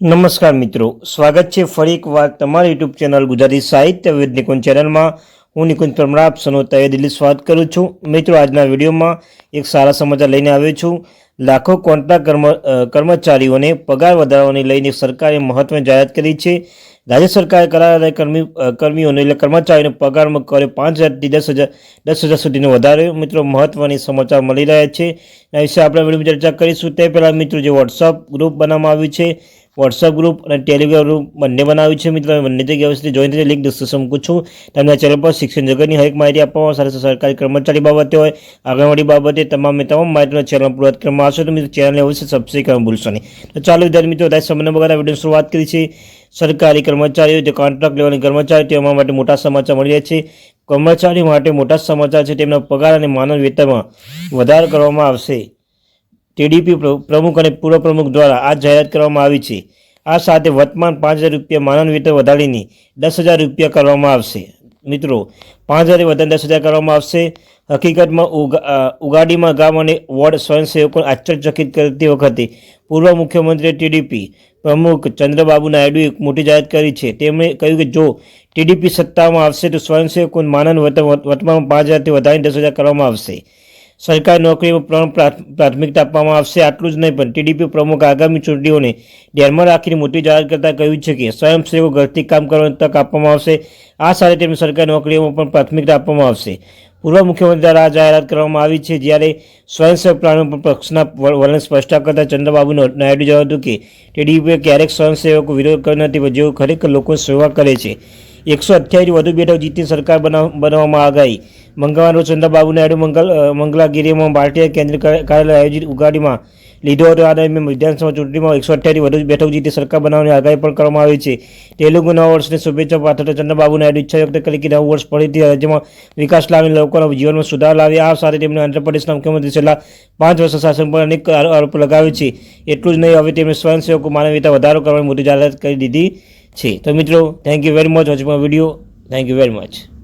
નમસ્કાર મિત્રો, સ્વાગત છે ફરી એક વાર તમારી યુટ્યુબ ચેનલ ગુજરાતી સાહિત્ય વિદ નિકુંજ ચેનલમાં. હું નિકુંજ પરમાર, આપ સૌનો તય દિલ્હી સ્વાગત કરું છું. મિત્રો, આજના વિડીયોમાં એક સારા સમાચાર લઈને આવ્યો છું. લાખો કોન્ટ્રાક્ટ કર્મ કર્મચારીઓને પગાર વધારવાની લઈને સરકારે મહત્વની જાહેરાત કરી છે. રાજ્ય સરકારે કરાયેલા કર્મી કર્મીઓને એટલે કર્મચારીઓને પગારમાં કરે પાંચ હજારથી દસ હજાર દસ હજાર સુધીનો વધારો. મિત્રો, મહત્વની સમાચાર મળી રહ્યા છે. એના વિશે આપણે વિડીયોમાં ચર્ચા કરીશું. તે પહેલાં મિત્રો, જે વોટ્સઅપ ગ્રુપ બનાવવામાં આવ્યું છે વોટ્સઅપ ગ્રુપ અને ટેલિગ્રામ ગ્રુપ બંને બનાવ્યું છે મિત્રો. બંને જગ્યા વ્યવસ્થિત જોઈન થઈને લિંક ડિસ્ક્રિપ્શન મૂકું છું તમને ચેનલ પર શિક્ષણ જગતની હરેક માહિતી આપવામાં સાથે સરકારી કર્મચારી બાબતે હોય, આંગણવાડી બાબતે તમામે તમામ માહિતીનો ચેનલ પૂરત કરવામાં આવશે. તો મિત્રો ચેનલને અવશ્ય સબસ્ક્રાઈબ કરવા ભૂલશો નહીં. તો ચાલો વિદ્યાર્થી મિત્રો બધા સમયના બગાડા વીડિયો શરૂઆત કરી છે સરકારી કર્મચારીઓ જે કોન્ટ્રાક્ટ લેવાની કર્મચારીઓ તેમના માટે મોટા સમાચાર મળી રહ્યા છે. કર્મચારીઓ માટે મોટા સમાચાર છે, તેમના પગાર અને માનવ વેતનમાં વધારો કરવામાં આવશે. ટીડીપી પ્ર- પ્રમુખ અને પૂર્વ પ્રમુખ દ્વારા આ જાહેરાત કરવામાં આવી છે. આ સાથે વર્તમાન પાંચ હજાર રૂપિયા માનન વેતન વધારીને દસ હજાર રૂપિયા કરવામાં આવશે. મિત્રો, પાંચ હજાર વધારે દસ હજાર કરવામાં આવશે. હકીકતમાં ઉગા- ઉગાડીમાં ગામ અને વોર્ડ સ્વયંસેવકોને આશ્ચર્યચકિત કરતી વખતે પૂર્વ મુખ્યમંત્રી ટીડીપી પ્રમુખ ચંદ્રબાબુ નાયડુએ મોટી જાહેરાત કરી છે. તેમણે કહ્યું કે જો ટીડીપી સત્તામાં આવશે તો સ્વયંસેવકોને માનન વર્તમાન પાંચ હજારથી વધારીને દસ હજાર કરવામાં આવશે. સરકારી નોકરીમાં પણ પ્રાથમિકતા આપવામાં આવશે આટલું જ નહીં, પણ ટીડીપી પ્રમુખ આગામી ચૂંટણીઓને ધ્યાનમાં રાખીને મોટી જાહેર કરતાં કહ્યું છે કે સ્વયંસેવકો ઘરથી કામ કરવાની તક આપવામાં આવશે. આ સાથે તેમને સરકારી નોકરીઓમાં પણ પ્રાથમિકતા આપવામાં આવશે. પૂર્વ મુખ્યમંત્રી દ્વારા આ જાહેરાત કરવામાં આવી છે, જ્યારે સ્વયંસેવક પ્રાણીઓ પર પક્ષના વલણ સ્પષ્ટ કરતા ચંદ્રબાબુ નાયડુ જણાવ્યું હતું કે ટીડીપીએ ક્યારેક સ્વયંસેવકો વિરોધ કર્યો નથી, પણ જેઓ ખરેખર લોકોની સેવા કરે છે. એકસો અઠ્યાવીસ વધુ બેઠક જીતી સરકાર બનાવ, બનાવવામાં આગાહી. મંગળવાર ચંદ્રબાબુ નાયડુ મંગલ મંગલાગીરીમાં ભારતીય કેન્દ્રીય કાર્ય- કાર્યાલય આયોજિત ઉગાડીમાં લીધો હતો. આ દરમિયાન વિધાનસભા ચૂંટણીમાં એકસો અઠ્યાવીસ વધુ બેઠક જીતી સરકાર બનાવવાની આગાહી પણ કરવામાં આવી છે. તેલુગુ નવા વર્ષની શુભેચ્છા પાઠવતા ચંદ્રબાબુ નાયડુ ઈચ્છા વ્યક્ત કરી કે નવું વર્ષ ફરીથી રાજ્યમાં વિકાસ લાવીને લોકોના જીવનમાં સુધાર લાવી. આ સાથે તેમણે આંધ્રપ્રદેશના મુખ્યમંત્રી છેલ્લા પાંચ વર્ષ શાસન પર અનેક આરો- આરોપો લગાવ્યો છે. એટલું જ નહીં, હવે તેમણે સ્વયંસેવકો માનવીયતા વધારો કરવાની મોટી જાહેરાત કરી દીધી છે તો મિત્રો thank you very much watching my video thank you very much